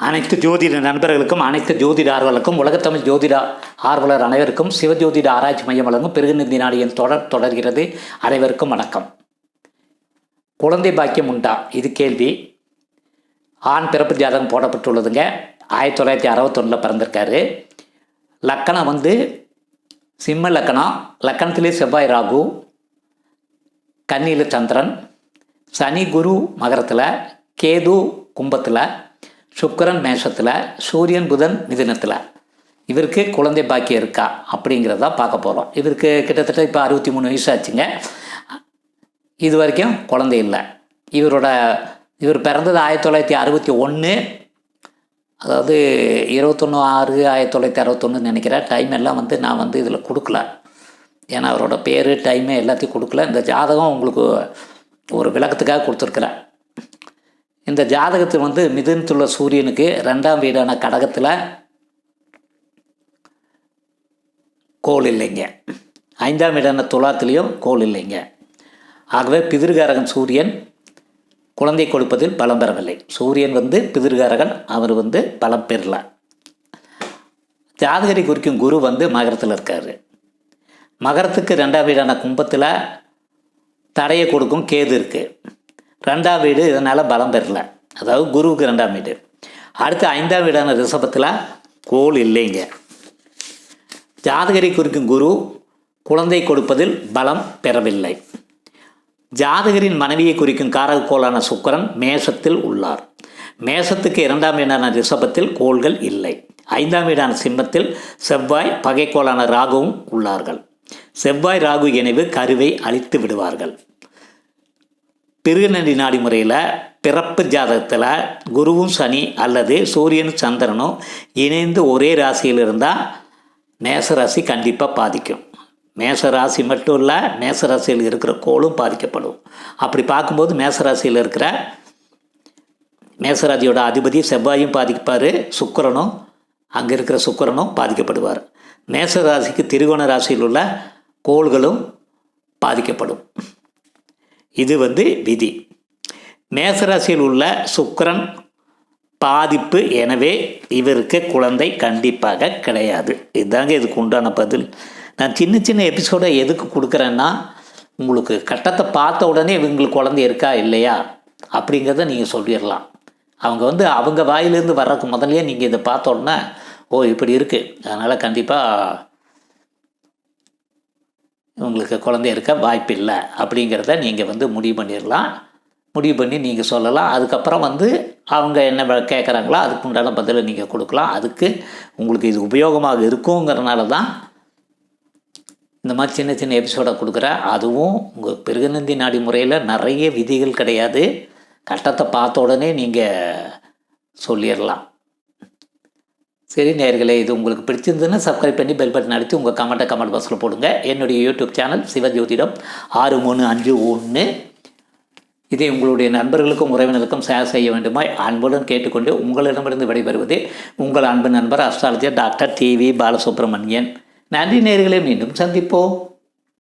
அனைத்து ஜோதிட நண்பர்களுக்கும் அனைத்து ஜோதிட ஆர்வலருக்கும் உலகத்தமிழ் ஜோதிட ஆர்வலர் அனைவருக்கும் சிவஜோதிட ஆராய்ச்சி மையம் வழங்கும் பெருகுநிதி நாடியின் தொடர் தொடர்கிறது. அனைவருக்கும் வணக்கம். குழந்தை பாக்கியம் உண்டா? இது கேள்வி. ஆண் பிறப்பு ஜாதகம் போடப்பட்டுள்ளதுங்க. ஆயிரத்தி தொள்ளாயிரத்தி அறுபத்தொன்னில் பிறந்திருக்காரு. லக்கணம் வந்து சிம்ம லக்கணம். லக்கணத்திலே செவ்வாய் ராகு கன்னியில் சந்திரன் சனி குரு மகரத்தில் கேது கும்பத்தில் சுக்கரன் மேஷத்தில் சூரியன் புதன் மிதினத்தில். இவருக்கு குழந்தை பாக்கியம் இருக்கா? அப்படிங்கிறத பார்க்க போகிறோம் இவருக்கு கிட்டத்தட்ட இப்போ அறுபத்தி மூணு வயசு ஆச்சுங்க. இது வரைக்கும் குழந்தை இல்லை. இவரோட இவர் பிறந்தது ஆயிரத்தி தொள்ளாயிரத்தி அறுபத்தி ஒன்று அதாவது இருபத்தொன்று ஆறு ஆயிரத்தி தொள்ளாயிரத்தி அறுபத்தொன்னு நினைக்கிறேன். டைம் எல்லாம் வந்து நான் வந்து இதில் கொடுக்கல. ஏன்னா அவரோட பேர் டைமு எல்லாத்தையும் கொடுக்கல. இந்த ஜாதகம் உங்களுக்கு ஒரு விளக்கத்துக்காக கொடுத்துருக்குறேன். இந்த ஜாதகத்தை வந்து மிதுனத்துள்ள சூரியனுக்கு ரெண்டாம் வீடான கடகத்தில் கோல் இல்லைங்க. ஐந்தாம் வீடான துலாத்துலேயும் கோல் இல்லைங்க. ஆகவே பிதிர்காரகன் சூரியன் குழந்தை கொடுப்பதில் பலம் பெறவில்லை. சூரியன் வந்து பிதிர்காரகன் அவர் வந்து பலம் பெறல. ஜாதகரை குறிக்கும் குரு வந்து மகரத்தில் இருக்கார். மகரத்துக்கு ரெண்டாம் வீடான கும்பத்தில் தடையை கொடுக்கும் கேது இருக்குது ரெண்டாம் வீடு இதனால் பலம் பெறல. அதாவது குருவுக்கு ரெண்டாம் வீடு. அடுத்து ஐந்தாம் வீடான ரிஷபத்தில் கோல் இல்லைங்க. ஜாதகரை குறிக்கும் குரு குழந்தை கொடுப்பதில் பலம் பெறவில்லை. ஜாதகரின் மனைவியை குறிக்கும் காரகோளான சுக்கரன் மேஷத்தில் உள்ளார். மேஷத்துக்கு இரண்டாம் வீடான ரிஷபத்தில் கோள்கள் இல்லை. ஐந்தாம் வீடான சிம்மத்தில் செவ்வாய் பகைக்கோளான ராகுவும் உள்ளார்கள். செவ்வாய் ராகு இணைவு கருவை அழித்து விடுவார்கள். பிருகுநடி நாடி முறையில் பிறப்பு ஜாதகத்தில் குருவும் சனி அல்லது சூரியனும் சந்திரனும் இணைந்து ஒரே ராசியில் இருந்தால் மேசராசி கண்டிப்பாக பாதிக்கும். மேசராசி மட்டும் இல்லை மேசராசியில் இருக்கிற கோளும் பாதிக்கப்படும். அப்படி பார்க்கும்போது மேசராசியில் இருக்கிற மேசராசியோட அதிபதி செவ்வாயும் பாதிப்பார் சுக்கிரனும் அங்கே இருக்கிற சுக்கிரனும் பாதிக்கப்படுவார். மேசராசிக்கு திரிகோண ராசியில் உள்ள கோள்களும் பாதிக்கப்படும். இது வந்து விதி. மேசராசியில் உள்ள சுக்கரன் பாதிப்பு எனவே இவருக்கு குழந்தை கண்டிப்பாக கிடையாது. இதுதாங்க இதுக்கு உண்டான பதில். நான் சின்ன சின்ன எபிசோடை எதுக்கு கொடுக்குறேன்னா உங்களுக்கு கட்டத்தை பார்த்த உடனே இவங்களுக்கு குழந்தை இருக்கா இல்லையா? அப்படிங்கிறத நீங்கள் சொல்லிடலாம். அவங்க வந்து அவங்க வாயிலேருந்து வர்றதுக்கு முதல்ல நீங்கள் இதை பார்த்த உடனே ஓ இப்படி இருக்குது அதனால் கண்டிப்பாக உங்களுக்கு குழந்தை இருக்க வாய்ப்பில்லை அப்படிங்கிறத நீங்கள் வந்து முடிவு பண்ணிடலாம். முடிவு பண்ணி நீங்கள் சொல்லலாம். அதுக்கப்புறம் வந்து அவங்க என்ன வ- கேட்குறாங்களோ அதுக்கு உண்டான பதிலை நீங்கள் கொடுக்கலாம். அதுக்கு உங்களுக்கு இது உபயோகமாக இருக்குங்கிறனால தான் இந்த மாதிரி சின்ன சின்ன எபிசோடை கொடுக்குறேன் அதுவும் உங்கள் பிருகநந்தி நாடி முறையில் நிறைய விதிகள் கிடையாது. கட்டத்தை பார்த்த உடனே நீங்கள் சொல்லிடலாம். சரி நேர்களே இது உங்களுக்கு பிடிச்சிருந்ததுன்னா சப்ஸ்கிரைப் பண்ணி பெல் பட்டன் அடித்து உங்கள் கமெண்ட்டை கமெண்ட் பாக்ஸில் போடுங்க. என்னுடைய யூடியூப் சேனல் சிவஜோதிடம் ஆறு மூணு அஞ்சு ஒன்று. இதை உங்களுடைய நண்பர்களுக்கும் உறவினருக்கும் ஷேர் செய்ய வேண்டுமாய் அன்புடன் கேட்டுக்கொண்டு உங்களிடமிருந்து விடைபெறுவது உங்கள் அன்பு நண்பர் அஸ்ட்ராலஜர் டாக்டர் டிவி பாலசுப்ரமணியன். நன்றி நேர்களே மீண்டும் சந்திப்போம்.